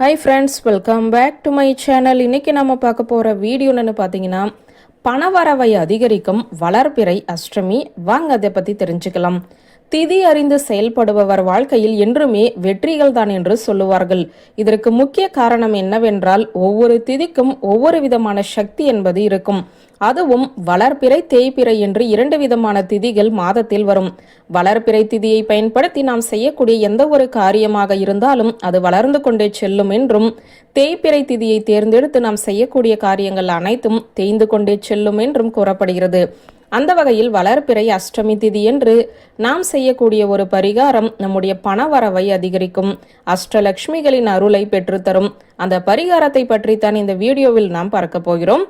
Hi friends welcome back to my channel இன்னைக்கு நம்ம பார்க்க போகிற வீடியோன்னு பார்த்தீங்கன்னா பணவரவை அதிகரிக்கும் வளர்பிறை அஷ்டமி. வாங்க அதை பற்றி தெரிஞ்சுக்கலாம். திதி அறிந்து செயல்படுபவர் வாழ்க்கையில் என்றுமே வெற்றிகள் தான் என்று சொல்லுவார்கள். இதற்கு முக்கிய காரணம் என்னவென்றால் ஒவ்வொரு திதிக்கும் ஒவ்வொரு விதமான சக்தி என்பது இருக்கும். அதுவும் வளர்பிறை தேய்பிறை என்று இரண்டு விதமான திதிகள் மாதத்தில் வரும். வளர்பிறை திதியை பயன்படுத்தி நாம் செய்யக்கூடிய எந்த ஒரு காரியமாக இருந்தாலும் அது வளர்ந்து கொண்டே செல்லும் என்றும் தேய்பிறை திதியை தேர்ந்தெடுத்து நாம் செய்யக்கூடிய காரியங்கள் அனைத்தும் தேய்ந்து கொண்டே செல்லும் என்றும் கூறப்படுகிறது. அந்த வகையில் வளர்பிறை அஷ்டமி திதி என்று நாம் செய்யக்கூடிய ஒரு பரிகாரம் நம்முடைய பணவரவை அதிகரிக்கும். அஷ்டலக்ஷ்மிகளின் அருளை பெற்றுத்தரும். அந்த பரிகாரத்தை பற்றித்தான் இந்த வீடியோவில் நாம் பார்க்க போகிறோம்.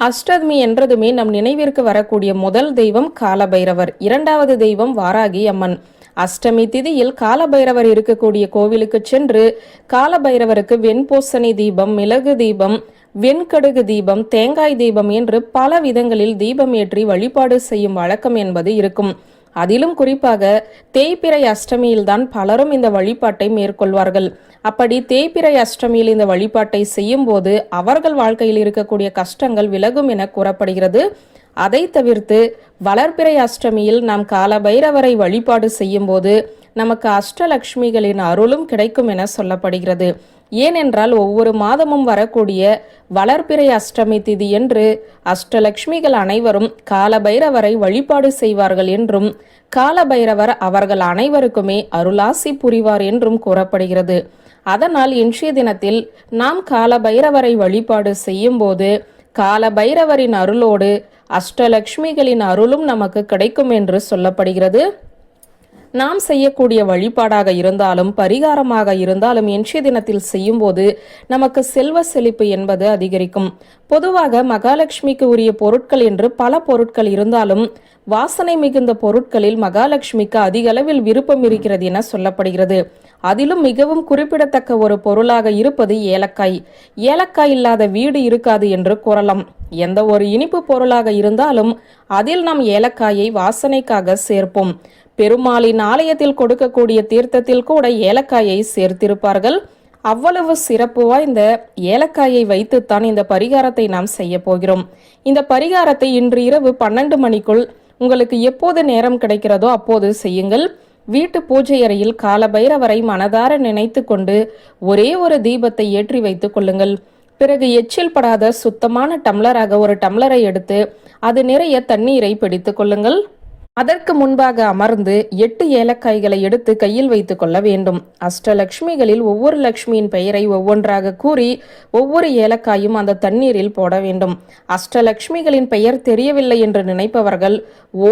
அஷ்டமி என்றதுமே நம் நினைவிற்கு வரக்கூடிய முதல் தெய்வம் காலபைரவர். இரண்டாவது தெய்வம் வாராகி அம்மன். அஷ்டமி திதியில் காலபைரவர் இருக்கக்கூடிய கோவிலுக்கு சென்று காலபைரவருக்கு வெண்பூசணி தீபம் மிளகு தீபம் வெண்கடுகு தீபம் தேங்காய் தீபம் என்று பல விதங்களில் தீபம் ஏற்றி வழிபாடு செய்யும் வழக்கம் என்பது இருக்கும். அதிலும் குறிப்பாக தேய்பிறை அஷ்டமியில்தான் பலரும் இந்த வழிபாட்டை மேற்கொள்வார்கள். அப்படி தேய்பிறை அஷ்டமியில் இந்த வழிபாட்டை செய்யும் போது அவர்கள் வாழ்க்கையில் இருக்கக்கூடிய கஷ்டங்கள் விலகும் என கூறப்படுகிறது. அதை தவிர்த்து வளர்பிறை அஷ்டமியில் நாம் கால பைரவரை வழிபாடு செய்யும் போது நமக்கு அஷ்டலக்ஷ்மிகளின் அருளும் கிடைக்கும் என சொல்லப்படுகிறது. ஏனென்றால் ஒவ்வொரு மாதமும் வரக்கூடிய வளர்பிறை அஷ்டமி திதி என்று அஷ்டலக்ஷ்மிகள் அனைவரும் காலபைரவரை வழிபாடு செய்வார்கள் என்றும் காலபைரவர் அவர்கள் அனைவருக்குமே அருளாசி புரிவார் என்றும் கூறப்படுகிறது. அதனால் இன்றைய தினத்தில் நாம் காலபைரவரை வழிபாடு செய்யும்போது காலபைரவரின் அருளோடு அஷ்டலக்ஷ்மிகளின் அருளும் நமக்கு கிடைக்கும் என்று சொல்லப்படுகிறது. நாம் செய்யக்கூடிய வழிபாடாக இருந்தாலும் பரிகாரமாக இருந்தாலும் இன்றைய தினத்தில் செய்யும் போது நமக்கு செல்வ செழிப்பு என்பது அதிகரிக்கும். பொதுவாக மகாலட்சுமிக்கு உரிய பொருட்கள் என்று பல பொருட்கள் இருந்தாலும் வாசனை மிகுந்த பொருட்களில் மகாலட்சுமிக்கு அதிக அளவில் விருப்பம் இருக்கிறது என சொல்லப்படுகிறது. அதிலும் மிகவும் குறிப்பிடத்தக்க ஒரு பொருளாக இருப்பது ஏலக்காய். ஏலக்காய் இல்லாத வீடு இருக்காது என்று கூறலாம். எந்த ஒரு இனிப்பு பொருளாக இருந்தாலும் அதில் நாம் ஏலக்காயை வாசனைக்காக சேர்ப்போம். பெருமாளின் ஆலயத்தில் கொடுக்கக்கூடிய தீர்த்தத்தில் கூட ஏலக்காயை சேர்த்திருப்பார்கள். அவ்வளவு சிறப்பு வாய்ந்த ஏலக்காயை வைத்துத்தான் இந்த பரிகாரத்தை நாம் செய்ய போகிறோம். இந்த பரிகாரத்தை இன்று இரவு பன்னெண்டு மணிக்குள் உங்களுக்கு எப்போது நேரம் கிடைக்கிறதோ அப்போது செய்யுங்கள். வீட்டு பூஜை அறையில் காலபைரவரை மனதார நினைத்து கொண்டு ஒரே ஒரு தீபத்தை ஏற்றி வைத்துக் கொள்ளுங்கள். பிறகு எச்சில் படாத சுத்தமான டம்ளராக ஒரு டம்ளரை எடுத்து அது நிறைய தண்ணீரை பிடித்துக் கொள்ளுங்கள். அதற்கு முன்பாக அமர்ந்து எட்டு ஏலக்காய்களை எடுத்து கையில் வைத்துக் கொள்ள வேண்டும். அஷ்டலக்ஷ்மிகளில் ஒவ்வொரு லக்ஷ்மியின் பெயரை ஒவ்வொன்றாக கூறி ஒவ்வொரு ஏலக்காயும் அந்த தண்ணீரில் போட வேண்டும். அஷ்டலக்ஷ்மிகளின் பெயர் தெரியவில்லை என்று நினைப்பவர்கள்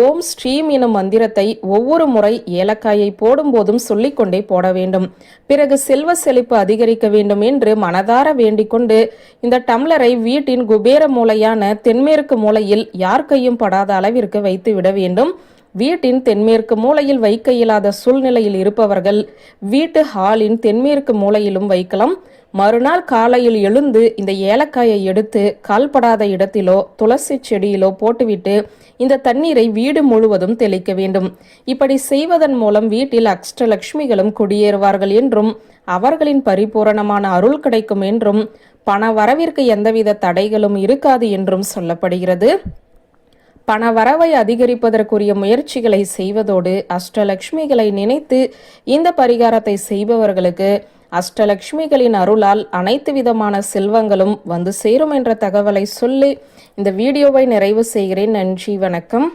ஓம் ஸ்ரீம் எனும் மந்திரத்தை ஒவ்வொரு முறை ஏலக்காயை போடும்போதும் சொல்லிக்கொண்டே போட வேண்டும். பிறகு செல்வ செழிப்பு அதிகரிக்க வேண்டும் என்று மனதார வேண்டிக்கொண்டு இந்த டம்ளரை வீட்டின் குபேர மூலையான தென்மேற்கு மூலையில் யார் கையும் படாத அளவிற்கு வைத்து விட வேண்டும். வீட்டின் தென்மேற்கு மூலையில் வைக்க இயலாத சூழ்நிலையில் இருப்பவர்கள் வீட்டு ஹாலின் தென்மேற்கு மூலையிலும் வைக்கலாம். மறுநாள் காலையில் எழுந்து இந்த ஏலக்காயை எடுத்து கால்படாத இடத்திலோ துளசி செடியிலோ போட்டுவிட்டு இந்த தண்ணீரை வீடு முழுவதும் தெளிக்க வேண்டும். இப்படி செய்வதன் மூலம் வீட்டில் அஷ்டலட்சுமிகளும் குடியேறுவார்கள் என்றும் அவர்களின் பரிபூரணமான அருள் கிடைக்கும் என்றும் பண வரவிற்கு எந்தவித தடைகளும் இருக்காது என்றும் சொல்லப்படுகிறது. பண வரவை அதிகரிப்பதற்குரிய முயற்சிகளை செய்வதோடு அஷ்டலக்ஷ்மிகளை நினைத்து இந்த பரிகாரத்தை செய்பவர்களுக்கு அஷ்டலக்ஷ்மிகளின் அருளால் அனைத்து விதமான செல்வங்களும் வந்து சேரும் என்ற தகவலை சொல்லி இந்த வீடியோவை நிறைவு செய்கிறேன். நன்றி வணக்கம்.